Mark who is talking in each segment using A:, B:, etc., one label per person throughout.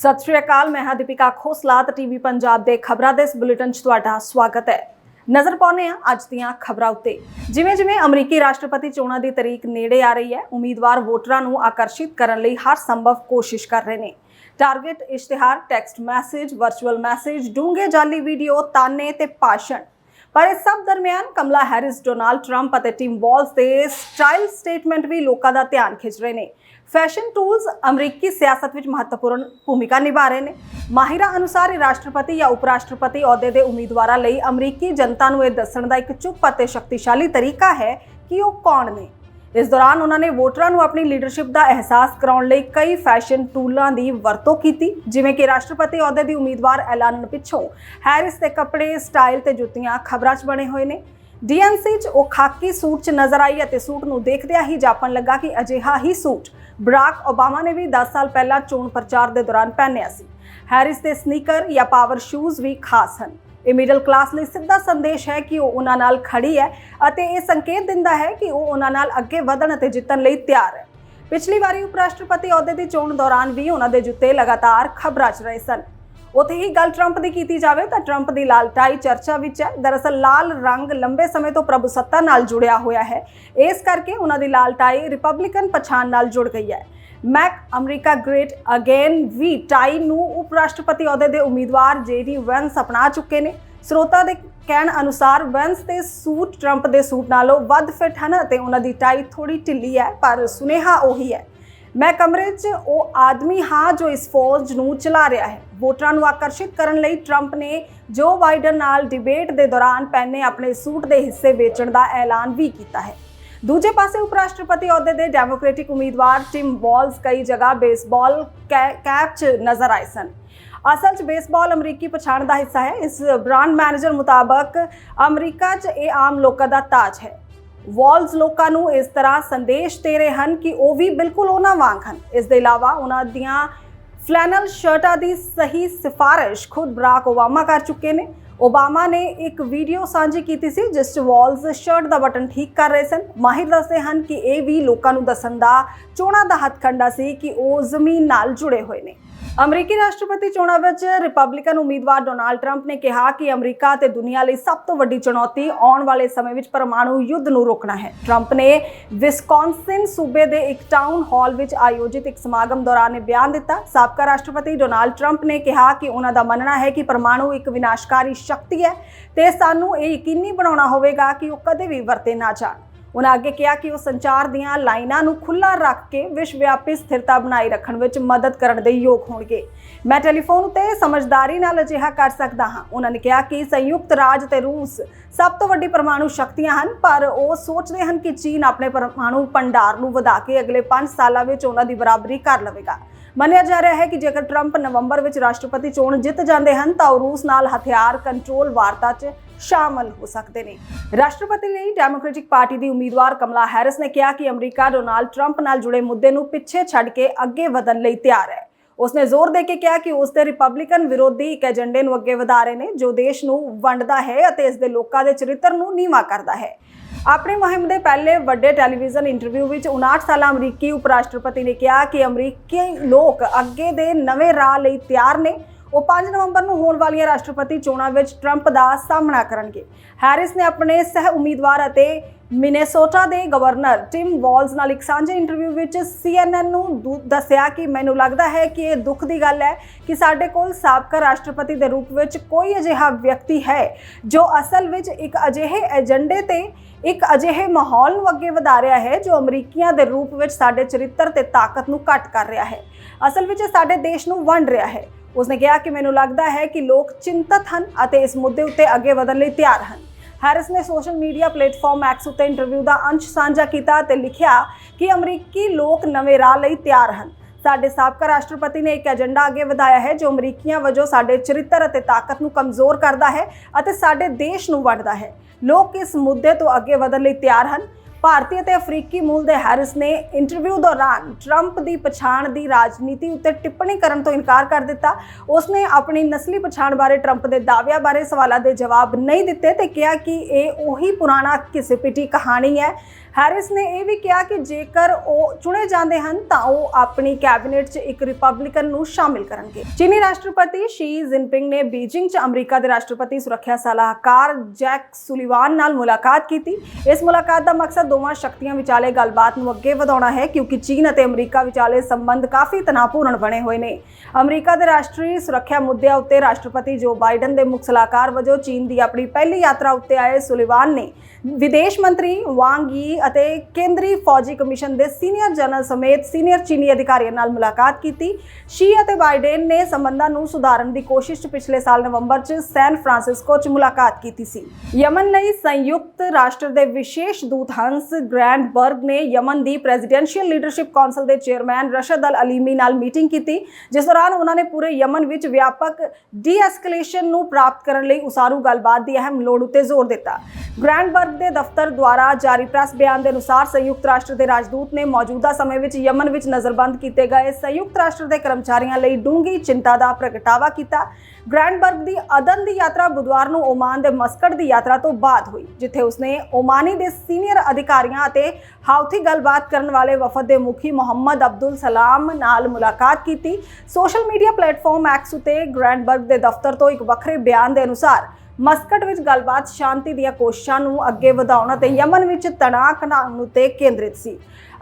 A: ਸਤਿ ਸ਼੍ਰੀ ਅਕਾਲ, ਮੈਂ ਹਾਂ ਦੀਪਿਕਾ ਖੋਸਲਾ ਤੇ ਟੀਵੀ ਪੰਜਾਬ ਦੇ ਖਬਰਾਂ ਦੇ ਇਸ ਬੁਲੇਟਿਨ 'ਚ ਤੁਹਾਡਾ ਸਵਾਗਤ ਹੈ। ਨਜ਼ਰ ਪਾਉਂਦੇ ਹਾਂ ਅੱਜ ਦੀਆਂ ਖਬਰਾਂ ਉੱਤੇ। ਜਿਵੇਂ ਜਿਵੇਂ ਅਮਰੀਕੀ ਰਾਸ਼ਟਰਪਤੀ ਚੋਣਾਂ ਦੀ ਤਰੀਕ ਨੇੜੇ ਆ ਰਹੀ ਹੈ, ਉਮੀਦਵਾਰ ਵੋਟਰਾਂ ਨੂੰ ਆਕਰਸ਼ਿਤ ਕਰਨ ਲਈ ਹਰ ਸੰਭਵ ਕੋਸ਼ਿਸ਼ ਕਰ ਰਹੇ ਨੇ। ਟਾਰਗੇਟ ਇਸ਼ਤਿਹਾਰ, ਟੈਕਸਟ ਮੈਸੇਜ, ਵਰਚੁਅਲ ਮੈਸੇਜ, ਡੂੰਘੇ ਜਾਲੀ ਵੀਡੀਓ, ਤਾਨੇ ਤੇ ਭਾਸ਼ਣ। ਪਰ ਇਸ ਸਭ ਦਰਮਿਆਨ ਕਮਲਾ ਹੈਰਿਸ, ਡੋਨਾਲਡ ਟਰੰਪ ਅਤੇ ਟਿਮ ਵਾਲਸ ਦੇ ਸਟਾਈਲ ਸਟੇਟਮੈਂਟ ਵੀ ਲੋਕਾਂ ਦਾ ਧਿਆਨ ਖਿੱਚ ਰਹੇ ਨੇ। ਫੈਸ਼ਨ ਟੂਲਸ ਅਮਰੀਕੀ ਸਿਆਸਤ ਵਿੱਚ ਮਹੱਤਵਪੂਰਨ ਭੂਮਿਕਾ ਨਿਭਾ ਰਹੇ ਨੇ। ਮਾਹਿਰਾਂ ਅਨੁਸਾਰ ਇਹ ਰਾਸ਼ਟਰਪਤੀ ਜਾਂ ਉਪ ਰਾਸ਼ਟਰਪਤੀ ਅਹੁਦੇ ਦੇ ਉਮੀਦਵਾਰਾਂ ਲਈ ਅਮਰੀਕੀ ਜਨਤਾ ਨੂੰ ਇਹ ਦੱਸਣ ਦਾ ਇੱਕ ਚੁੱਪ ਅਤੇ ਸ਼ਕਤੀਸ਼ਾਲੀ ਤਰੀਕਾ ਹੈ ਕਿ ਉਹ ਕੌਣ ਨੇ। ਇਸ ਦੌਰਾਨ ਉਹਨਾਂ ਨੇ ਵੋਟਰਾਂ ਨੂੰ ਆਪਣੀ ਲੀਡਰਸ਼ਿਪ ਦਾ ਅਹਿਸਾਸ ਕਰਾਉਣ ਲਈ ਕਈ ਫੈਸ਼ਨ ਟੂਲਾਂ ਦੀ ਵਰਤੋਂ ਕੀਤੀ, ਜਿਵੇਂ ਕਿ ਰਾਸ਼ਟਰਪਤੀ ਅਹੁਦੇ ਦੀ ਉਮੀਦਵਾਰ ਐਲਾਨਣ ਪਿੱਛੋਂ ਹੈਰਿਸ ਦੇ ਕੱਪੜੇ, ਸਟਾਈਲ ਤੇ ਜੁੱਤੀਆਂ ਖਬਰਾਂ 'ਚ ਬਣੇ ਹੋਏ ਨੇ। ਡੀਐਨਸੀ 'ਚ ਉਹ ਖਾਕੀ ਸੂਟ 'ਚ ਨਜ਼ਰ ਆਈ ਅਤੇ ਸੂਟ ਨੂੰ ਦੇਖਦਿਆਂ ਹੀ ਜਾਪਣ ਲੱਗਾ ਕਿ ਅਜਿਹਾ ਹੀ ਸੂਟ ਬਰਾਕ ਓਬਾਮਾ ਨੇ ਵੀ 10 ਸਾਲ ਪਹਿਲਾਂ ਚੋਣ ਪ੍ਰਚਾਰ ਦੇ ਦੌਰਾਨ ਪਹਿਨਿਆ ਸੀ। ਹੈਰਿਸ ਦੇ ਸਨੀਕਰ ਜਾਂ ਪਾਵਰ ਸ਼ੂਜ਼ ਵੀ ਖਾਸ ਹਨ। ਇਹ ਮਿਡਲ ਕਲਾਸ ਲਈ ਸਿੱਧਾ ਸੰਦੇਸ਼ ਹੈ ਕਿ ਉਹ ਉਹਨਾਂ ਨਾਲ ਖੜੀ ਹੈ ਅਤੇ ਇਹ ਸੰਕੇਤ ਦਿੰਦਾ ਹੈ ਕਿ ਉਹ ਉਹਨਾਂ ਨਾਲ ਅੱਗੇ ਵਧਣ ਅਤੇ ਜਿੱਤਣ ਲਈ ਤਿਆਰ ਹੈ। ਪਿਛਲੀ ਵਾਰੀ ਉਪ ਰਾਸ਼ਟਰਪਤੀ ਅਹੁਦੇ ਦੀ ਚੋਣ ਦੌਰਾਨ ਵੀ ਉਹਨਾਂ ਦੇ ਜੁੱਤੇ ਲਗਾਤਾਰ ਖਬਰਾਂ 'ਚ ਰਹੇ ਸਨ। ਉੱਥੇ ਹੀ ਗੱਲ ਟਰੰਪ ਦੀ ਕੀਤੀ ਜਾਵੇ ਤਾਂ ਟਰੰਪ ਦੀ ਲਾਲ ਟਾਈ ਚਰਚਾ ਵਿੱਚ ਹੈ। ਦਰਅਸਲ ਲਾਲ ਰੰਗ ਲੰਬੇ ਸਮੇਂ ਤੋਂ ਪ੍ਰਭੂਸੱਤਾ ਨਾਲ ਜੁੜਿਆ ਹੋਇਆ ਹੈ। ਇਸ ਕਰਕੇ ਉਹਨਾਂ ਦੀ ਲਾਲ ਟਾਈ ਰਿਪਬਲਿਕਨ ਪਛਾਣ ਨਾਲ ਜੁੜ ਗਈ ਹੈ। ਮੈਕ ਅਮਰੀਕਾ ਗ੍ਰੇਟ ਅਗੇਨ ਵੀ ਟਾਈ ਨੂੰ ਉਪ ਰਾਸ਼ਟਰਪਤੀ ਅਹੁਦੇ ਦੇ ਉਮੀਦਵਾਰ ਜੇਡੀ ਵੈਂਸ ਅਪਣਾ ਚੁੱਕੇ ਨੇ। ਸਰੋਤਾ ਦੇ ਕਹਿਣ ਅਨੁਸਾਰ ਵੈਂਸ ਦੇ ਸੂਟ ਟਰੰਪ ਦੇ ਸੂਟ ਨਾਲੋਂ ਵੱਧ ਫਿੱਟ ਹਨ ਅਤੇ ਉਹਨਾਂ ਦੀ ਟਾਈ ਥੋੜੀ ਢਿੱਲੀ ਹੈ, ਪਰ ਸੁਨੇਹਾ ਉਹੀ ਹੈ। ਮੈਂ ਕਮਰੇ 'ਚ ਉਹ ਆਦਮੀ ਹਾਂ ਜੋ ਇਸ ਫੌਜ ਨੂੰ ਚਲਾ ਰਿਹਾ ਹੈ। ਵੋਟਰਾਂ ਨੂੰ ਆਕਰਸ਼ਿਤ ਕਰਨ ਲਈ ਟਰੰਪ ਨੇ ਜੋ ਬਾਈਡਨ ਨਾਲ ਡਿਬੇਟ ਦੇ ਦੌਰਾਨ ਪਹਿਨੇ ਆਪਣੇ ਸੂਟ ਦੇ ਹਿੱਸੇ ਵੇਚਣ ਦਾ ਐਲਾਨ ਵੀ ਕੀਤਾ ਹੈ। ਦੂਜੇ ਪਾਸੇ ਉਪ ਰਾਸ਼ਟਰਪਤੀ ਅਹੁਦੇ ਦੇ ਡੈਮੋਕ੍ਰੈਟਿਕ ਉਮੀਦਵਾਰ ਟਿਮ ਵਾਲਸ ਕਈ ਜਗ੍ਹਾ ਬੇਸਬਾਲ ਕੈਪ 'ਚ ਨਜ਼ਰ ਆਏ ਸਨ। ਅਸਲ 'ਚ ਬੇਸਬਾਲ ਅਮਰੀਕੀ ਪਛਾਣ ਦਾ ਹਿੱਸਾ ਹੈ। ਇਸ ਬ੍ਰਾਂਡ ਮੈਨੇਜਰ ਮੁਤਾਬਕ ਅਮਰੀਕਾ 'ਚ ਇਹ ਆਮ ਲੋਕਾਂ ਦਾ ਤਾਜ ਹੈ। ਵਾਲਸ ਲੋਕਾਂ ਨੂੰ ਇਸ ਤਰ੍ਹਾਂ ਸੰਦੇਸ਼ ਦੇ ਰਹੇ ਹਨ ਕਿ ਉਹ ਵੀ ਬਿਲਕੁਲ ਉਹਨਾਂ ਵਾਂਗ ਹਨ। ਇਸ ਦੇ ਇਲਾਵਾ ਉਹਨਾਂ ਦੀਆਂ ਫਲੈਨਲ ਸ਼ਰਟਾਂ ਦੀ ਸਹੀ ਸਿਫਾਰਿਸ਼ ਖੁਦ ਬਰਾਕ ਓਬਾਮਾ ਕਰ ਚੁੱਕੇ ਨੇ। ਓਬਾਮਾ ਨੇ ਇੱਕ ਵੀਡੀਓ ਸਾਂਝੀ ਕੀਤੀ ਸੀ ਜਿਸ 'ਚ ਵਾਲਸ ਸ਼ਰਟ ਦਾ ਬਟਨ ਠੀਕ ਕਰ ਰਹੇ ਸਨ। ਮਾਹਿਰ ਦੱਸਦੇ ਹਨ ਕਿ ਇਹ ਵੀ ਲੋਕਾਂ ਨੂੰ ਦੱਸਣ ਦਾ ਚੋਣਾਂ ਦਾ ਹੱਥਕੰਡਾ ਸੀ ਕਿ ਉਹ ਜ਼ਮੀਨ ਨਾਲ ਜੁੜੇ ਹੋਏ ਨੇ। ਅਮਰੀਕੀ ਰਾਸ਼ਟਰਪਤੀ ਚੋਣਾਂ ਵਿੱਚ ਰਿਪਬਲਿਕਨ ਉਮੀਦਵਾਰ ਡੋਨਾਲਡ ਟਰੰਪ ਨੇ ਕਿਹਾ ਕਿ ਅਮਰੀਕਾ ਤੇ ਦੁਨੀਆ ਲਈ ਸਭ ਤੋਂ ਵੱਡੀ ਚੁਣੌਤੀ ਆਉਣ ਵਾਲੇ ਸਮੇਂ ਵਿੱਚ ਪਰਮਾਣੂ ਯੁੱਧ ਨੂੰ ਰੋਕਣਾ ਹੈ। ਟਰੰਪ ਨੇ ਵਿਸਕੌਨਸਿਨ ਸੂਬੇ ਦੇ ਇੱਕ ਟਾਊਨ ਹਾਲ ਵਿੱਚ ਆਯੋਜਿਤ ਇੱਕ ਸਮਾਗਮ ਦੌਰਾਨ ਇਹ ਬਿਆਨ ਦਿੱਤਾ। ਸਾਬਕਾ ਰਾਸ਼ਟਰਪਤੀ ਡੋਨਾਲਡ ਟਰੰਪ ਨੇ ਕਿਹਾ ਕਿ ਉਹਨਾਂ ਦਾ ਮੰਨਣਾ ਹੈ ਕਿ ਪਰਮਾਣੂ ਇੱਕ ਵਿਨਾਸ਼ਕਾਰੀ ਸ਼ਕਤੀ ਹੈ ਤੇ ਸਾਨੂੰ ਇਹ ਯਕੀਨੀ ਬਣਾਉਣਾ ਹੋਵੇਗਾ ਕਿ ਉਹ ਕਦੇ ਵੀ ਵਰਤੇ ਨਾ ਜਾਣ। ਉਹਨਾਂ ਅੱਗੇ ਕਿਹਾ ਕਿ ਉਹ ਸੰਚਾਰ ਦੀਆਂ ਲਾਈਨਾਂ ਨੂੰ ਖੁੱਲਾ ਰੱਖ ਕੇ ਵਿਸ਼ਵਵਿਆਪੀ ਸਥਿਰਤਾ ਬਣਾਈ ਰੱਖਣ ਵਿੱਚ ਮਦਦ ਕਰਨ ਦੇ ਯੋਗ ਹੋਣਗੇ। ਮੈਂ ਟੈਲੀਫੋਨ ਉਤੇ ਸਮਝਦਾਰੀ ਨਾਲ ਅਜਿਹਾ ਕਰ ਸਕਦਾ ਹਾਂ। ਉਹਨਾਂ ਨੇ ਕਿਹਾ ਕਿ ਸੰਯੁਕਤ ਰਾਜ ਤੇ ਰੂਸ ਸਭ ਤੋਂ ਵੱਡੀ ਪਰਮਾਣੂ ਸ਼ਕਤੀਆਂ ਹਨ, ਪਰ ਉਹ ਸੋਚਦੇ ਹਨ ਕਿ ਚੀਨ ਆਪਣੇ ਪਰਮਾਣੂ ਭੰਡਾਰ ਨੂੰ ਵਧਾ ਕੇ ਅਗਲੇ 5 ਸਾਲਾਂ ਵਿੱਚ ਉਹਨਾਂ ਦੀ ਬਰਾਬਰੀ ਕਰ ਲਵੇਗਾ। ਮੰਨਿਆ ਜਾ ਰਿਹਾ ਹੈ ਕਿ ਜੇਕਰ ਟਰੰਪ ਨਵੰਬਰ ਵਿੱਚ ਰਾਸ਼ਟਰਪਤੀ ਚੋਣ ਜਿੱਤ ਜਾਂਦੇ ਹਨ, ਤਾਂ ਉਹ ਰੂਸ ਨਾਲ ਹਥਿਆਰ ਕੰਟਰੋਲ ਵਾਰਤਾ 'ਚ ਸ਼ਾਮਲ ਹੋ ਸਕਦੇ ਨੇ। ਰਾਸ਼ਟਰਪਤੀ ਲਈ ਡੈਮੋਕ੍ਰੈਟਿਕ ਪਾਰਟੀ ਦੀ ਉਮੀਦਵਾਰ ਕਮਲਾ ਹੈਰਿਸ ਨੇ ਕਿਹਾ ਕਿ ਅਮਰੀਕਾ ਡੋਨਾਲਡ ਟਰੰਪ ਨਾਲ ਜੁੜੇ ਮੁੱਦੇ ਨੂੰ ਪਿੱਛੇ ਛੱਡ ਕੇ ਅੱਗੇ ਵਧਣ ਲਈ ਤਿਆਰ ਹੈ। ਉਸਨੇ ਜ਼ੋਰ ਦੇ ਕੇ ਕਿਹਾ ਕਿ ਉਸ ਦੇ ਰਿਪਬਲਿਕਨ ਵਿਰੋਧੀ ਇੱਕ ਏਜੰਡੇ ਨੂੰ ਅੱਗੇ ਵਧਾ ਰਹੇ ਨੇ, ਜੋ ਦੇਸ਼ ਨੂੰ ਵੰਡਦਾ ਹੈ ਅਤੇ ਇਸ ਦੇ ਲੋਕਾਂ ਦੇ ਚਰਿੱਤਰ ਨੂੰ ਨੀਵਾ ਕਰਦਾ ਹੈ। ਆਪਣੀ ਮੁਹਿੰਮ ਦੇ ਪਹਿਲੇ ਵੱਡੇ ਟੈਲੀਵਿਜ਼ਨ ਇੰਟਰਵਿਊ ਵਿੱਚ 59 ਸਾਲਾ ਅਮਰੀਕੀ ਉਪ ਰਾਸ਼ਟਰਪਤੀ ਨੇ ਕਿਹਾ ਕਿ ਅਮਰੀਕੀ ਲੋਕ ਅੱਗੇ ਦੇ ਨਵੇਂ ਰਾਹ ਲਈ ਤਿਆਰ ਨੇ। ਉਹ 5 ਨਵੰਬਰ ਨੂੰ ਹੋਣ ਵਾਲੀਆਂ ਰਾਸ਼ਟਰਪਤੀ ਚੋਣਾਂ ਵਿੱਚ ਟਰੰਪ ਦਾ ਸਾਹਮਣਾ ਕਰਨਗੇ। ਹੈਰਿਸ ਨੇ ਆਪਣੇ ਸਹਿ ਉਮੀਦਵਾਰ ਅਤੇ ਮਿਨੇਸੋਟਾ ਦੇ ਗਵਰਨਰ ਟਿਮ ਵਾਲਸ ਨਾਲ ਇੱਕ ਸਾਂਝੇ ਇੰਟਰਵਿਊ ਵਿੱਚ CNN ਨੂੰ ਦੁ- ਦੱਸਿਆ ਕਿ ਮੈਨੂੰ ਲੱਗਦਾ ਹੈ ਕਿ ਇਹ ਦੁੱਖ ਦੀ ਗੱਲ ਹੈ ਕਿ ਸਾਡੇ ਕੋਲ ਸਾਬਕਾ ਰਾਸ਼ਟਰਪਤੀ ਦੇ ਰੂਪ ਵਿੱਚ ਕੋਈ ਅਜਿਹਾ ਵਿਅਕਤੀ ਹੈ ਜੋ ਅਸਲ ਵਿੱਚ ਇੱਕ ਅਜਿਹੇ ਏਜੰਡੇ ਤੇ ਇੱਕ ਅਜਿਹੇ ਮਾਹੌਲ ਨੂੰ ਅੱਗੇ ਵਧਾ ਰਿਹਾ ਹੈ ਜੋ ਅਮਰੀਕੀਆਂ ਦੇ ਰੂਪ ਵਿੱਚ ਸਾਡੇ ਚਰਿੱਤਰ ਤੇ ਤਾਕਤ ਨੂੰ ਘੱਟ ਕਰ ਰਿਹਾ ਹੈ। ਅਸਲ ਵਿੱਚ ਸਾਡੇ ਦੇਸ਼ ਨੂੰ ਵੰਡ ਰਿਹਾ ਹੈ। ਉਸਨੇ ਕਿਹਾ ਕਿ ਮੈਨੂੰ ਲੱਗਦਾ ਹੈ ਕਿ ਲੋਕ ਚਿੰਤਤ ਹਨ ਅਤੇ ਇਸ ਮੁੱਦੇ ਉੱਤੇ ਅੱਗੇ ਵਧਣ ਲਈ ਤਿਆਰ ਹਨ। ਹੈਰਿਸ ਨੇ ਸੋਸ਼ਲ ਮੀਡੀਆ ਪਲੇਟਫਾਰਮ ਐਕਸ ਉੱਤੇ ਇੰਟਰਵਿਊ ਦਾ ਅੰਸ਼ ਸਾਂਝਾ ਕੀਤਾ ਤੇ ਲਿਖਿਆ ਕਿ ਅਮਰੀਕੀ ਲੋਕ ਨਵੇਂ ਰਾਹ ਲਈ ਤਿਆਰ ਹਨ। ਸਾਡੇ ਸਾਬਕਾ ਰਾਸ਼ਟਰਪਤੀ ਨੇ ਇੱਕ ਏਜੰਡਾ ਅੱਗੇ ਵਧਾਇਆ ਹੈ, ਜੋ ਅਮਰੀਕੀਆਂ ਵਜੋਂ ਸਾਡੇ ਚਰਿੱਤਰ ਅਤੇ ਤਾਕਤ ਨੂੰ ਕਮਜ਼ੋਰ ਕਰਦਾ ਹੈ ਅਤੇ ਸਾਡੇ ਦੇਸ਼ ਨੂੰ ਵੰਡਦਾ ਹੈ। ਲੋਕ ਇਸ ਮੁੱਦੇ ਤੋਂ ਅੱਗੇ ਵਧਣ ਲਈ ਤਿਆਰ ਹਨ। ਭਾਰਤੀ ਅਤੇ ਅਫਰੀਕੀ ਮੂਲ ਦੇ ਹੈਰਿਸ ਨੇ ਇੰਟਰਵਿਊ ਦੌਰਾਨ ਟਰੰਪ ਦੀ ਪਛਾਣ ਦੀ ਰਾਜਨੀਤੀ ਉੱਤੇ ਟਿੱਪਣੀ ਕਰਨ ਤੋਂ ਇਨਕਾਰ ਕਰ ਦਿੱਤਾ। ਉਸ ਨੇ ਆਪਣੀ ਨਸਲੀ ਪਛਾਣ ਬਾਰੇ ਟਰੰਪ ਦੇ ਦਾਅਵਿਆਂ ਬਾਰੇ ਸਵਾਲਾਂ ਦੇ ਜਵਾਬ ਨਹੀਂ ਦਿੱਤੇ ਤੇ ਕਿਹਾ ਕਿ ਇਹ ਉਹੀ ਪੁਰਾਣਾ ਕਿਸੇ ਪਿੱਟੀ ਕਹਾਣੀ ਹੈ। ਹੈਰਿਸ ਨੇ ਇਹ ਵੀ ਕਿਹਾ ਕਿ ਜੇਕਰ ਉਹ ਚੁਣੇ ਜਾਂਦੇ ਹਨ ਤਾਂ ਉਹ ਆਪਣੀ ਕੈਬਨਿਟ 'ਚ ਇੱਕ ਰਿਪਬਲਿਕਨ ਨੂੰ ਸ਼ਾਮਿਲ ਕਰਨਗੇ। ਚੀਨੀ ਰਾਸ਼ਟਰਪਤੀ ਸ਼ੀ ਜਿਨਪਿੰਗ ਨੇ ਬੀਜਿੰਗ 'ਚ ਅਮਰੀਕਾ ਦੇ ਰਾਸ਼ਟਰਪਤੀ ਸੁਰੱਖਿਆ ਸਲਾਹਕਾਰ ਜੈਕ ਸੁਲੀਵਾਨ ਨਾਲ ਮੁਲਾਕਾਤ ਕੀਤੀ। ਇਸ ਮੁਲਾਕਾਤ ਦਾ ਮਕਸਦ ਦੋਵਾਂ ਸ਼ਕਤੀਆਂ ਵਿਚਾਲੇ ਗੱਲਬਾਤ ਨੂੰ ਅੱਗੇ ਵਧਾਉਣਾ ਹੈ, ਕਿਉਂਕਿ ਚੀਨ ਅਤੇ ਅਮਰੀਕਾ ਵਿਚਾਲੇ ਸੰਬੰਧ ਕਾਫੀ ਤਣਾਅਪੂਰਨ ਬਣੇ ਹੋਏ ਨੇ। ਅਮਰੀਕਾ ਦੇ ਰਾਸ਼ਟਰੀ ਸੁਰੱਖਿਆ ਮੁੱਦਿਆਂ ਉੱਤੇ ਰਾਸ਼ਟਰਪਤੀ ਜੋ ਬਾਈਡਨ ਦੇ ਮੁੱਖ ਸਲਾਹਕਾਰ ਵਜੋਂ ਚੀਨ ਦੀ ਆਪਣੀ ਪਹਿਲੀ ਯਾਤਰਾ ਉੱਤੇ ਆਏ ਸੁਲੀਵਾਨ ਨੇ। ਵਿਦੇਸ਼ ਮੰਤਰੀ ਵਾਂਗ ਯੀ ਅਤੇ ਕੇਂਦਰੀ ਫੌਜੀ ਕਮਿਸ਼ਨ ਦੇ ਸੀਨੀਅਰ ਜਨਰਲ ਸਮੇਤ ਸੀਨੀਅਰ ਚੀਨੀ ਅਧਿਕਾਰੀਆਂ ਨਾਲ ਮੁਲਾਕਾਤ ਕੀਤੀ। ਸ਼ੀ ਅਤੇ ਬਾਈਡਨ ਨੇ ਸੰਬੰਧਾਂ ਨੂੰ ਸੁਧਾਰਨ ਦੀ ਕੋਸ਼ਿਸ਼ 'ਚ ਪਿਛਲੇ ਸਾਲ ਨਵੰਬਰ 'ਚ ਸੈਨ ਫਰਾਂਸਿਸਕੋ 'ਚ ਮੁਲਾਕਾਤ ਕੀਤੀ ਸੀ। ਯਮਨ ਲਈ ਸੰਯੁਕਤ ਰਾਸ਼ਟਰ ਦੇ ਵਿਸ਼ੇਸ਼ ਦੂਤ ਹਨ ਹੰਸ ਗ੍ਰੈਂਡਬਰਗ ਨੇ ਯਮਨ ਦੀ ਪ੍ਰੈਜ਼ੀਡੈਂਸ਼ੀਅਲ ਲੀਡਰਸ਼ਿਪ ਕੌਂਸਲ ਦੇ ਚੇਅਰਮੈਨ ਰਸ਼ਦ ਅਲ ਅਲੀਮੀ ਨਾਲ ਮੀਟਿੰਗ ਕੀਤੀ, ਜਿਸ ਦੌਰਾਨ ਉਹਨਾਂ ਨੇ ਪੂਰੇ ਯਮਨ ਵਿੱਚ ਵਿਆਪਕ ਡੀ-ਐਸਕੇਲੇਸ਼ਨ ਨੂੰ ਪ੍ਰਾਪਤ ਕਰਨ ਲਈ ਉਸਾਰੂ ਗੱਲਬਾਤ ਦੀ ਅਹਿਮ ਲੋੜ ਉੱਤੇ ਜ਼ੋਰ ਦਿੱਤਾ। ਗ੍ਰੈਂਡਬਰਗ ਦੇ ਦਫ਼ਤਰ ਦੁਆਰਾ ਜਾਰੀ ਪ੍ਰੈਸ ਬਿਆਨ ਦੇ ਅਨੁਸਾਰ ਸੰਯੁਕਤ ਰਾਸ਼ਟਰ ਦੇ ਰਾਜਦੂਤ ਨੇ ਮੌਜੂਦਾ ਸਮੇਂ ਵਿੱਚ ਯਮਨ ਵਿੱਚ ਨਜ਼ਰਬੰਦ ਕੀਤੇ ਗਏ ਸੰਯੁਕਤ ਰਾਸ਼ਟਰ ਦੇ ਕਰਮਚਾਰੀਆਂ ਲਈ ਡੂੰਘੀ ਚਿੰਤਾ ਦਾ ਪ੍ਰਗਟਾਵਾ ਕੀਤਾ। ਗ੍ਰੈਂਡਬਰਗ ਦੀ ਅਦਨ ਦੀ ਯਾਤਰਾ ਬੁੱਧਵਾਰ ਨੂੰ ਓਮਾਨ ਦੇ ਮਸਕਟ ਦੀ ਯਾਤਰਾ ਤੋਂ ਬਾਅਦ ਹੋਈ, ਜਿੱਥੇ ਉਸਨੇ ਓਮਾਨੀ ਦੇ ਸੀਨੀਅਰ ਅਧਿਕਾਰੀਆਂ ਅਤੇ ਹਾਊਥੀ ਗੱਲਬਾਤ ਕਰਨ ਵਾਲੇ ਵਫਦ ਦੇ ਮੁਖੀ ਮੁਹੰਮਦ ਅਬਦੁਲ ਸਲਾਮ ਨਾਲ ਮੁਲਾਕਾਤ ਕੀਤੀ। ਸੋਸ਼ਲ ਮੀਡੀਆ ਪਲੇਟਫਾਰਮ ਐਕਸ ਉਤੇ ਗ੍ਰੈਂਡਬਰਗ ਦੇ ਦਫ਼ਤਰ ਤੋਂ ਇੱਕ ਵੱਖਰੇ ਬਿਆਨ ਦੇ ਅਨੁਸਾਰ ਮਸਕਟ ਵਿੱਚ ਗੱਲਬਾਤ ਸ਼ਾਂਤੀ ਦੀਆਂ ਕੋਸ਼ਿਸ਼ਾਂ ਨੂੰ ਅੱਗੇ ਵਧਾਉਣ ਅਤੇ ਯਮਨ ਵਿੱਚ ਤਣਾਅ ਘਟਾਉਣ ਉੱਤੇ ਕੇਂਦਰਿਤ ਸੀ।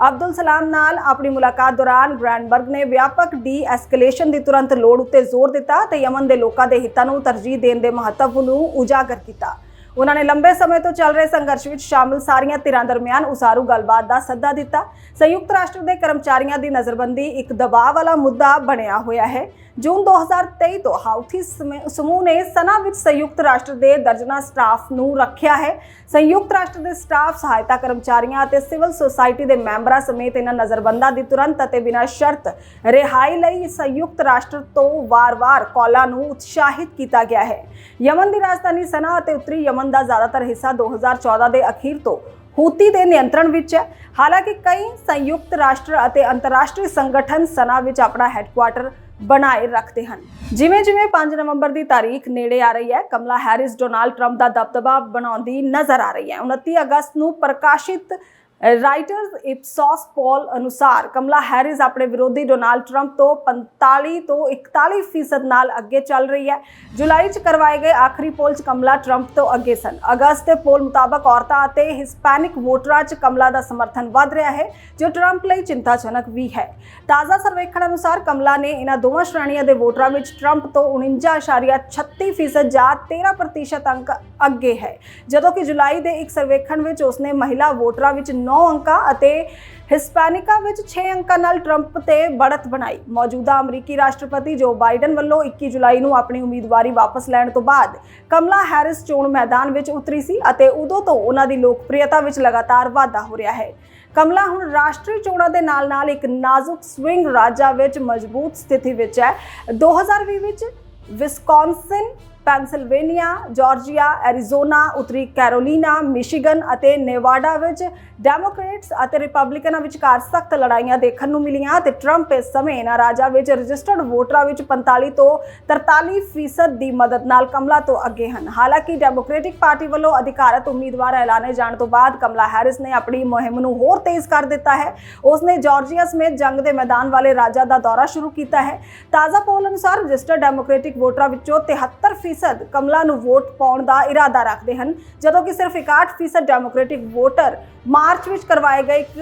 A: ਅਬਦੁਲ ਸਲਾਮ ਨਾਲ ਆਪਣੀ ਮੁਲਾਕਾਤ ਦੌਰਾਨ ਗ੍ਰੈਂਡਬਰਗ ਨੇ ਵਿਆਪਕ ਡੀਐਸਕੇਲੇਸ਼ਨ ਦੀ ਤੁਰੰਤ ਲੋੜ ਉੱਤੇ ਜ਼ੋਰ ਦਿੱਤਾ ਤੇ ਯਮਨ ਦੇ ਲੋਕਾਂ ਦੇ ਹਿੱਤਾਂ ਨੂੰ ਤਰਜੀਹ ਦੇਣ ਦੇ ਮਹੱਤਵ ਨੂੰ ਉਜਾਗਰ ਕੀਤਾ। ਉਹਨਾਂ ਨੇ ਲੰਬੇ ਸਮੇਂ ਤੋਂ ਚੱਲ ਰਹੇ ਸੰਘਰਸ਼ ਵਿੱਚ ਸ਼ਾਮਲ ਸਾਰੀਆਂ ਧਿਰਾਂ ਦਰਮਿਆਨ ਉਸਾਰੂ ਗੱਲਬਾਤ ਦਾ ਸੱਦਾ ਦਿੱਤਾ। ਸੰਯੁਕਤ ਰਾਸ਼ਟਰ ਦੇ ਕਰਮਚਾਰੀਆਂ ਦੀ ਨਜ਼ਰਬੰਦੀ ਇੱਕ ਦਬਾਅ ਵਾਲਾ ਮੁੱਦਾ ਬਣਿਆ ਹੋਇਆ ਹੈ। ਜੂਨ 2023 ਤੋਂ ਹਾਊਥੀ ਸਮੇ- ਸਮੂਹ ਨੇ ਸਨਾ ਵਿੱਚ ਸੰਯੁਕਤ ਰਾਸ਼ਟਰ ਦੇ ਦਰਜਨਾ ਸਟਾਫ ਨੂੰ ਰੱਖਿਆ ਹੈ। ਸੰਯੁਕਤ ਰਾਸ਼ਟਰ ਦੇ ਸਟਾਫ, ਸਹਾਇਤਾ ਕਰਮਚਾਰੀਆਂ ਅਤੇ ਸਿਵਲ ਸੁਸਾਇਟੀ ਦੇ ਮੈਂਬਰਾਂ ਸਮੇਤ ਇਹਨਾਂ ਨਜ਼ਰਬੰਦਾਂ ਦੀ ਤੁਰੰਤ ਅਤੇ ਬਿਨਾਂ ਸ਼ਰਤ ਰਿਹਾਈ ਲਈ ਸੰਯੁਕਤ ਰਾਸ਼ਟਰ ਤੋਂ ਵਾਰ-ਵਾਰ ਕਾਲਾਂ ਨੂੰ ਉਤਸ਼ਾਹਿਤ ਕੀਤਾ ਗਿਆ ਹੈ। ਯਮਨ ਦੀ ਰਾਜਧਾਨੀ ਸਨਾ ਅਤੇ ਉੱਤਰੀ ਯਮਨ ਦਾ ਜ਼ਿਆਦਾਤਰ ਹਿੱਸਾ 2014 ਦੇ ਅਖੀਰ ਤੋਂ ਹੂਤੀ ਦੇ ਨਿਯੰਤਰਣ ਵਿੱਚ ਹੈ। ਹਾਲਾਂਕਿ ਕਈ ਸੰਯੁਕਤ ਰਾਸ਼ਟਰ ਅਤੇ ਅੰਤਰਰਾਸ਼ਟਰੀ ਸੰਗਠਨ ਸਨਾ ਵਿੱਚ ਆਪਣਾ ਹੈੱਡਕੁਆਟਰ ਬਣਾਏ ਰੱਖਦੇ ਹਨ। ਜਿਵੇਂ ਜਿਵੇਂ 5 ਨਵੰਬਰ ਦੀ ਤਾਰੀਖ ਨੇੜੇ ਆ ਰਹੀ ਹੈ, ਕਮਲਾ ਹੈਰਿਸ ਡੋਨਾਲਡ ਟਰੰਪ ਦਾ ਦਬਦਬਾ ਬਣਾਉਂਦੀ ਨਜ਼ਰ ਆ ਰਹੀ ਹੈ। 29 ਅਗਸਤ ਨੂੰ ਪ੍ਰਕਾਸ਼ਿਤ ਰਾਈਟਰਸ ਇਪਸੋਸ ਪੋਲ ਅਨੁਸਾਰ ਕਮਲਾ ਹੈਰਿਸ ਆਪਣੇ ਵਿਰੋਧੀ ਡੋਨਾਲਡ ਟਰੰਪ ਤੋਂ 45 ਤੋਂ 41% ਫੀਸਦ ਨਾਲ ਅੱਗੇ ਚੱਲ ਰਹੀ ਹੈ। ਜੁਲਾਈ 'ਚ ਕਰਵਾਏ ਗਏ ਆਖਰੀ ਪੋਲ 'ਚ ਕਮਲਾ ਟਰੰਪ ਤੋਂ ਅੱਗੇ ਸਨ। ਅਗਸਤ ਦੇ ਪੋਲ ਮੁਤਾਬਕ ਔਰਤਾਂ ਅਤੇ ਹਿਸਪੈਨਿਕ ਵੋਟਰਾਂ 'ਚ ਕਮਲਾ ਦਾ ਸਮਰਥਨ ਵੱਧ ਰਿਹਾ ਹੈ, ਜੋ ਟਰੰਪ ਲਈ ਚਿੰਤਾਜਨਕ ਵੀ ਹੈ। ਤਾਜ਼ਾ ਸਰਵੇਖਣ ਅਨੁਸਾਰ ਕਮਲਾ ਨੇ ਇਹਨਾਂ ਦੋਵਾਂ ਸ਼੍ਰੇਣੀਆਂ ਦੇ ਵੋਟਰਾਂ ਵਿੱਚ ਟਰੰਪ ਤੋਂ 49.36% ਫੀਸਦ ਜਾਂ 13% ਅੰਕ ਅੱਗੇ ਹੈ। ਜਦੋਂ ਕਿ ਜੁਲਾਈ ਦੇ ਇੱਕ ਸਰਵੇਖਣ ਵਿੱਚ ਉਸਨੇ ਮਹਿਲਾ ਵੋਟਰਾਂ ਵਿੱਚ 9 ਅੰਕਾਂ ਅਤੇ ਹਿਸਪੈਨਿਕਾ ਵਿੱਚ 6 ਅੰਕਾਂ ਨਾਲ ਟਰੰਪ ਤੇ ਬੜਤ ਬਣਾਈ। ਮੌਜੂਦਾ ਅਮਰੀਕੀ ਰਾਸ਼ਟਰਪਤੀ ਜੋ ਬਾਈਡਨ ਵੱਲੋਂ 21 ਜੁਲਾਈ ਨੂੰ ਆਪਣੀ ਉਮੀਦਵਾਰੀ ਵਾਪਸ ਲੈਣ ਤੋਂ ਬਾਅਦ ਕਮਲਾ ਹੈਰਿਸ ਚੋਣ ਮੈਦਾਨ ਵਿੱਚ ਉਤਰੀ ਸੀ ਅਤੇ ਉਦੋਂ ਤੋਂ ਉਹਨਾਂ ਦੀ ਲੋਕਪ੍ਰਿਯਤਾ ਵਿੱਚ ਲਗਾਤਾਰ ਵਾਧਾ ਹੋ ਰਿਹਾ ਹੈ। ਕਮਲਾ ਹੁਣ ਰਾਸ਼ਟਰੀ ਚੋਣਾਂ ਦੇ ਨਾਲ-ਨਾਲ ਇੱਕ ਨਾਜ਼ੁਕ ਸਵਿੰਗ ਰਾਜਾਂ ਵਿੱਚ ਮਜ਼ਬੂਤ ਸਥਿਤੀ ਵਿੱਚ ਹੈ। 2020 ਵਿੱਚ ਵਿਸਕੌਨਸਿਨ ਪੈਨਸਿਲਵੇਨੀਆ, ਜਾਰਜੀਆ, ਐਰੀਜ਼ੋਨਾ, ਉੱਤਰੀ ਕੈਰੋਲੀਨਾ, ਮਿਸ਼ੀਗਨ ਅਤੇ ਨੇਵਾਡਾ ਵਿੱਚ ਡੈਮੋਕ੍ਰੇਟਸ ਅਤੇ ਰਿਪਬਲਿਕਨਾਂ ਵਿਚਕਾਰ ਸਖਤ ਲੜਾਈਆਂ ਦੇਖਣ ਨੂੰ ਮਿਲੀਆਂ ਤੇ ਟਰੰਪ ਇਸ ਸਮੇਂ ਇਹਨਾਂ ਰਾਜਾਂ ਵਿੱਚ ਰਜਿਸਟਰਡ ਵੋਟਰਾਂ ਵਿੱਚ 45 ਤੋਂ 43 ਫੀਸਦ ਦੀ ਮਦਦ ਨਾਲ ਕਮਲਾ ਤੋਂ ਅੱਗੇ ਹਨ। ਹਾਲਾਂਕਿ ਡੈਮੋਕ੍ਰੈਟਿਕ ਪਾਰਟੀ ਵੱਲੋਂ ਅਧਿਕਾਰਤ ਉਮੀਦਵਾਰ ਐਲਾਨੇ ਜਾਣ ਤੋਂ ਬਾਅਦ ਕਮਲਾ ਹੈਰਿਸ ਨੇ ਆਪਣੀ ਮੁਹਿੰਮ ਨੂੰ ਹੋਰ ਤੇਜ਼ ਕਰ ਦਿੱਤਾ ਹੈ। ਉਸ ਨੇ ਜਾਰਜੀਆ ਸਮੇਤ ਜੰਗ ਦੇ ਮੈਦਾਨ ਵਾਲੇ ਰਾਜਾਂ ਦਾ ਦੌਰਾ ਸ਼ੁਰੂ ਕੀਤਾ ਹੈ। ਤਾਜ਼ਾ ਪੋਲ ਅਨੁਸਾਰ ਰਜਿਸਟਰਡ ਡੈਮੋਕ੍ਰੈਟਿਕ ਵੋਟਰਾਂ ਵਿੱਚੋਂ 73% ਕਮਲਾ ਨੂੰ ਵੋਟ ਪਾਉਣ ਦਾ ਇਰਾਦਾ ਰੱਖਦੇ ਹਨ। ਜਦੋਂ ਕਿ ਸਿਰਫ 61% ਡੈਮੋਕ੍ਰੈਟਿਕ ਵੋਟਰ ਮਾਰਚ ਵਿੱਚ ਕਰਵਾਏ ਗਏ ਇੱਕ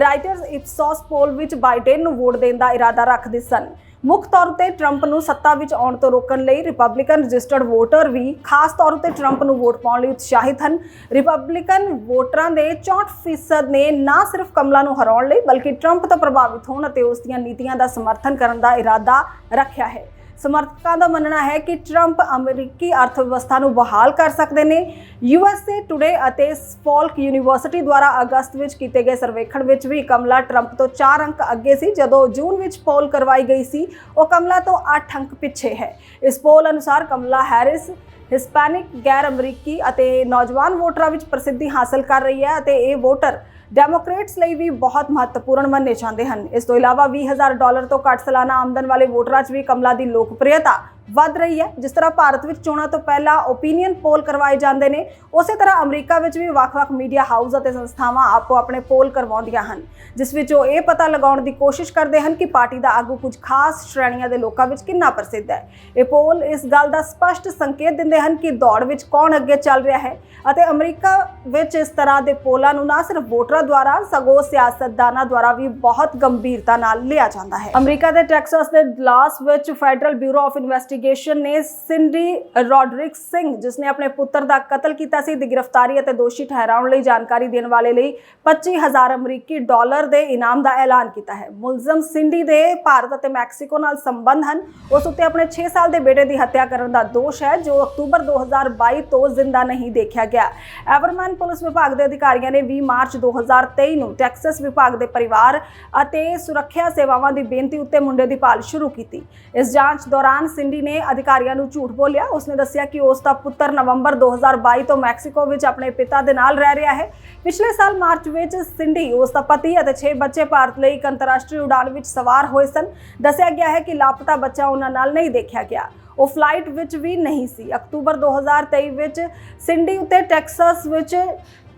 A: ਰਾਈਟਰਸ ਇਪਸੋਸ ਪੋਲ ਵਿੱਚ ਬਾਈਡਨ ਨੂੰ ਵੋਟ ਦੇਣ ਦਾ ਇਰਾਦਾ ਰੱਖਦੇ ਸਨ। ਮੁੱਖ ਤੌਰ ਤੇ ਟਰੰਪ ਨੂੰ ਸੱਤਾ ਵਿੱਚ ਆਉਣ ਤੋਂ ਰੋਕਣ ਲਈ ਰਿਪਬਲਿਕਨ ਰਜਿਸਟਰਡ ਵੋਟਰ ਵੀ ਖਾਸ ਤੌਰ ਤੇ ਟਰੰਪ ਨੂੰ ਵੋਟ ਪਾਉਣ ਲਈ ਉਤਸ਼ਾਹਿਤ ਹਨ। ਰਿਪਬਲਿਕਨ ਵੋਟਰਾਂ ਦੇ 64% ਨੇ ਨਾ ਸਿਰਫ ਕਮਲਾ ਨੂੰ ਹਰਾਉਣ ਲਈ, ਬਲਕਿ ਟਰੰਪ ਤੋਂ ਪ੍ਰਭਾਵਿਤ ਹੋਣ ਅਤੇ ਉਸ ਦੀਆਂ ਨੀਤੀਆਂ ਦਾ ਸਮਰਥਨ ਕਰਨ ਦਾ ਇਰਾਦਾ ਰੱਖਿਆ ਹੈ। ਸਮਰਥਕਾਂ ਦਾ ਮੰਨਣਾ ਹੈ ਕਿ ਟਰੰਪ ਅਮਰੀਕੀ ਅਰਥਵਿਵਸਥਾ ਨੂੰ ਬਹਾਲ ਕਰ ਸਕਦੇ ਨੇ। ਯੂਐਸਏ ਟੁਡੇ ਅਤੇ ਸਪੋਲਕ ਯੂਨੀਵਰਸਿਟੀ ਦੁਆਰਾ ਅਗਸਤ ਵਿੱਚ ਕੀਤੇ ਗਏ ਸਰਵੇਖਣ ਵਿੱਚ ਵੀ ਕਮਲਾ ਟਰੰਪ ਤੋਂ 4 ਅੰਕ ਅੱਗੇ ਸੀ। ਜਦੋਂ ਜੂਨ ਵਿੱਚ ਪੋਲ ਕਰਵਾਈ ਗਈ ਸੀ, ਉਹ ਕਮਲਾ ਤੋਂ 8 ਅੰਕ ਪਿੱਛੇ ਹੈ। ਇਸ ਪੋਲ ਅਨੁਸਾਰ ਕਮਲਾ ਹੈਰਿਸ, ਹਿਸਪੈਨਿਕ ਗੈਰ ਅਮਰੀਕੀ ਅਤੇ ਨੌਜਵਾਨ ਵੋਟਰਾਂ ਵਿੱਚ ਪ੍ਰਸਿੱਧੀ ਹਾਸਲ ਕਰ ਰਹੀ ਹੈ ਅਤੇ ਇਹ ਵੋਟਰ ਡੈਮੋਕ੍ਰੇਟਸ ਲਈ ਵੀ ਬਹੁਤ ਮਹੱਤਵਪੂਰਨ ਮੰਨੇ ਜਾਂਦੇ ਹਨ। ਇਸ ਤੋਂ ਇਲਾਵਾ 20000 ਡਾਲਰ ਤੋਂ ਘੱਟ ਸਾਲਾਨਾ ਆਮਦਨ ਵਾਲੇ ਵੋਟਰਾਂ 'ਚ ਵੀ ਕਮਲਾ ਦੀ ਲੋਕਪ੍ਰਿਯਤਾ ਵੱਧ ਰਹੀ ਹੈ। ਜਿਸ ਤਰ੍ਹਾਂ ਭਾਰਤ ਵਿੱਚ ਚੋਣਾਂ ਤੋਂ ਪਹਿਲਾਂ ਓਪੀਨੀਅਨ ਪੋਲ ਕਰਵਾਏ ਜਾਂਦੇ ਨੇ, ਉਸੇ ਤਰ੍ਹਾਂ ਅਮਰੀਕਾ ਵਿੱਚ ਵੀ ਵੱਖ-ਵੱਖ ਮੀਡੀਆ ਹਾਊਸ ਅਤੇ ਸੰਸਥਾਵਾਂ ਆਪੋ ਆਪਣੇ ਪੋਲ ਕਰਵਾਉਂਦੀਆਂ ਹਨ, ਜਿਸ ਵਿੱਚ ਉਹ ਇਹ ਪਤਾ ਲਗਾਉਣ ਦੀ ਕੋਸ਼ਿਸ਼ ਕਰਦੇ ਹਨ ਕਿ ਪਾਰਟੀ ਦਾ ਆਗੂ ਕੁਝ ਖਾਸ ਸ਼੍ਰੇਣੀਆਂ ਦੇ ਲੋਕਾਂ ਵਿੱਚ ਕਿੰਨਾ ਪ੍ਰਸਿੱਧ ਹੈ। ਇਹ ਪੋਲ ਇਸ ਗੱਲ ਦਾ ਸਪਸ਼ਟ ਸੰਕੇਤ ਦਿੰਦੇ ਹਨ ਕਿ ਦੌੜ ਵਿੱਚ ਕੌਣ ਅੱਗੇ ਚੱਲ ਰਿਹਾ ਹੈ ਅਤੇ ਅਮਰੀਕਾ ਵਿੱਚ ਇਸ ਤਰ੍ਹਾਂ ਦੇ ਪੋਲਾਂ ਨੂੰ ਨਾ ਸਿਰਫ ਵੋਟਰਾਂ ਦੁਆਰਾ, ਸਗੋਂ ਸਿਆਸਤਦਾਨਾਂ ਦੁਆਰਾ ਵੀ ਬਹੁਤ ਗੰਭੀਰਤਾ ਨਾਲ ਲਿਆ ਜਾਂਦਾ ਹੈ। ਅਮਰੀਕਾ ਦੇ ਟੈਕਸਾਸ ਦੇ ਡਲਾਸ ਵਿੱਚ ਫੈਡਰਲ ਬਿਊਰੋ ਆਫ ਇਨਵੈਸਟੀ ਇਨਵੈਸਟੀਗੇਸ਼ਨ ਨੇ ਸਿੰਡੀ ਰੋਡਰਿਕਸ ਸਿੰਘ, ਜਿਸ ਨੇ ਆਪਣੇ ਪੁੱਤਰ ਦਾ ਕਤਲ ਕੀਤਾ ਸੀ, ਦੀ ਗ੍ਰਿਫਤਾਰੀ ਅਤੇ ਦੋਸ਼ੀ ਠਹਿਰਾਉਣ ਲਈ ਜਾਣਕਾਰੀ ਦੇਣ ਵਾਲੇ ਲਈ 25000 ਅਮਰੀਕੀ ਡਾਲਰ ਦੇ ਇਨਾਮ ਦਾ ਐਲਾਨ ਕੀਤਾ ਹੈ। ਮੁਲਜ਼ਮ ਸਿੰਡੀ ਦੇ ਭਾਰਤ ਅਤੇ ਮੈਕਸੀਕੋ ਨਾਲ ਸੰਬੰਧ ਹਨ। ਉਸ ਉੱਤੇ ਆਪਣੇ 6 ਸਾਲ ਦੇ ਬੇਟੇ ਦੀ ਹੱਤਿਆ ਕਰਨ ਦਾ ਦੋਸ਼ ਹੈ, ਜੋ ਅਕਤੂਬਰ 2022 ਤੋਂ ਜ਼ਿੰਦਾ ਨਹੀਂ ਦੇਖਿਆ ਗਿਆ। ਐਵਰਮੈਨ ਪੁਲਿਸ ਵਿਭਾਗ ਦੇ ਅਧਿਕਾਰੀਆਂ ਨੇ 20 ਮਾਰਚ 2023 ਨੂੰ ਟੈਕਸਸ ਵਿਭਾਗ ਦੇ ਪਰਿਵਾਰ ਅਤੇ ਸੁਰੱਖਿਆ ਸੇਵਾਵਾਂ ਦੀ ਬੇਨਤੀ ਉੱਤੇ ਮੁੰਡੇ ਦੀ ਭਾਲ ਸ਼ੁਰੂ ਕੀਤੀ। ਇਸ ਜਾਂਚ ਦੌਰਾਨ ਸਿੰਡੀ ਨੇ ਅਧਿਕਾਰੀਆਂ ਨੂੰ ਝੂਠ ਬੋਲਿਆ। ਉਸਨੇ ਦੱਸਿਆ ਕਿ ਉਸ ਦਾ ਪੁੱਤਰ ਨਵੰਬਰ 2022 ਤੋਂ ਮੈਕਸੀਕੋ ਵਿੱਚ ਆਪਣੇ ਪਿਤਾ ਦੇ ਨਾਲ ਰਹਿ ਰਿਹਾ ਹੈ। ਪਿਛਲੇ ਸਾਲ ਮਾਰਚ ਵਿੱਚ ਸਿੰਡੀ, ਉਸ ਦਾ ਪਤੀ ਅਤੇ 6 ਬੱਚੇ ਭਾਰਤ ਲਈ ਇੱਕ ਅੰਤਰਰਾਸ਼ਟਰੀ ਉਡਾਨ ਵਿੱਚ ਸਵਾਰ ਹੋਏ ਸਨ। ਦੱਸਿਆ ਗਿਆ ਹੈ ਕਿ ਲਾਪਤਾ ਬੱਚਾ ਉਹਨਾਂ ਨਾਲ ਨਹੀਂ ਦੇਖਿਆ ਗਿਆ। ਉਹ ਫਲਾਈਟ ਵਿੱਚ ਵੀ ਨਹੀਂ ਸੀ। ਅਕਤੂਬਰ 2023 ਵਿੱਚ ਸਿੰਡੀ ਉੱਤੇ ਟੈਕਸਸ ਵਿੱਚ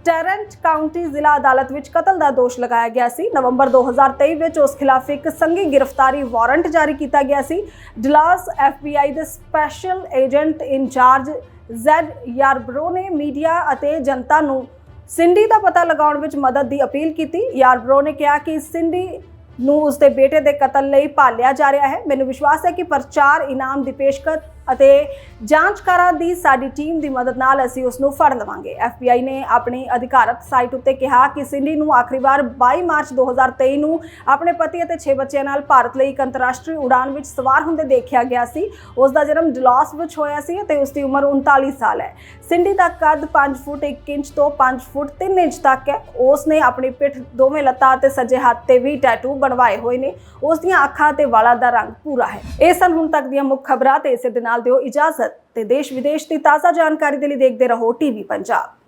A: ਟੈਰੈਂਟ ਕਾਉਂਟੀ ਜ਼ਿਲ੍ਹਾ ਅਦਾਲਤ ਵਿੱਚ ਕਤਲ ਦਾ ਦੋਸ਼ ਲਗਾਇਆ ਗਿਆ ਸੀ। ਨਵੰਬਰ 2023 ਵਿੱਚ ਉਸ ਖਿਲਾਫ ਇੱਕ ਸੰਘੀ ਗ੍ਰਿਫਤਾਰੀ ਵਾਰੰਟ ਜਾਰੀ ਕੀਤਾ ਗਿਆ ਸੀ। ਡਲਾਸ FBI ਦੇ ਸਪੈਸ਼ਲ ਏਜੰਟ ਇੰਚਾਰਜ ਜ਼ੈਡ ਯਾਰਬਰੋ ਨੇ ਮੀਡੀਆ ਅਤੇ ਜਨਤਾ ਨੂੰ ਸਿੰਡੀ ਦਾ ਪਤਾ ਲਗਾਉਣ ਵਿੱਚ ਮਦਦ ਦੀ ਅਪੀਲ ਕੀਤੀ। ਯਾਰਬਰੋ ਨੇ ਕਿਹਾ ਕਿ ਸਿੰਡੀ ਨੂੰ ਉਸਦੇ ਬੇਟੇ ਦੇ ਕਤਲ ਲਈ ਭਾਲਿਆ ਜਾ ਰਿਹਾ ਹੈ। ਮੈਨੂੰ ਵਿਸ਼ਵਾਸ ਹੈ ਕਿ ਪ੍ਰਚਾਰ ਇਨਾਮ ਦੀ ਪੇਸ਼ਕਸ਼ ਅਤੇ ਜਾਂਚਕਾਰਾਂ ਦੀ ਸਾਡੀ ਟੀਮ ਦੀ ਮਦਦ ਨਾਲ ਅਸੀਂ ਉਸ ਨੂੰ ਫੜ ਲਵਾਂਗੇ FBI ਨੇ ਆਪਣੀ ਅਧਿਕਾਰਤ ਸਾਈਟ ਉੱਤੇ ਕਿਹਾ ਕਿ ਸਿੰਡੀ ਨੂੰ ਆਖਰੀ ਵਾਰ 22 ਮਾਰਚ 2023 ਨੂੰ ਆਪਣੇ ਪਤੀ ਅਤੇ 6 ਬੱਚਿਆਂ ਨਾਲ ਭਾਰਤ ਲਈ ਇੱਕ ਅੰਤਰਰਾਸ਼ਟਰੀ ਉਡਾਨ ਵਿੱਚ ਸਵਾਰ ਹੁੰਦੇ ਦੇਖਿਆ ਗਿਆ ਸੀ। ਉਸ ਦਾ ਜਨਮ ਡਲਾਸ ਵਿੱਚ ਹੋਇਆ ਸੀ ਅਤੇ ਉਸ ਦੀ ਉਮਰ 39 ਸਾਲ ਹੈ। ਸਿੰਡੀ ਦਾ ਕੱਦ 5 ਫੁੱਟ 1 ਇੰਚ ਤੋਂ 5 ਫੁੱਟ 3 ਇੰਚ ਤੱਕ ਹੈ। ਉਸ ਨੇ ਆਪਣੀ ਪਿੱਠ ਦੋਵੇਂ ਲੱਤਾਂ ਅਤੇ ਸੱਜੇ ਹੱਥ ਤੇ ਵੀ ਟੈਟੂ ਬਣਵਾਏ ਹੋਏ ਨੇ। ਉਸ ਦੀਆਂ ਅੱਖਾਂ ਤੇ ਵਾਲਾਂ ਦਾ ਰੰਗ ਪੂਰਾ ਹੈ। ਇਹ ਸਨ ਹੁਣ ਤੱਕ ਦੀਆਂ ਮੁੱਖ ਖਬਰਾਂ ਤੇ ਇਸੇ ਦੇ ਨਾਲ ਦਿਓ ਇਜਾਜ਼ਤ ਤੇ ਦੇਸ਼ ਵਿਦੇਸ਼ ਦੀ ਤਾਜ਼ਾ ਜਾਣਕਾਰੀ ਦੇ ਲਈ ਦੇਖਦੇ ਰਹੋ ਟੀਵੀ ਪੰਜਾਬ।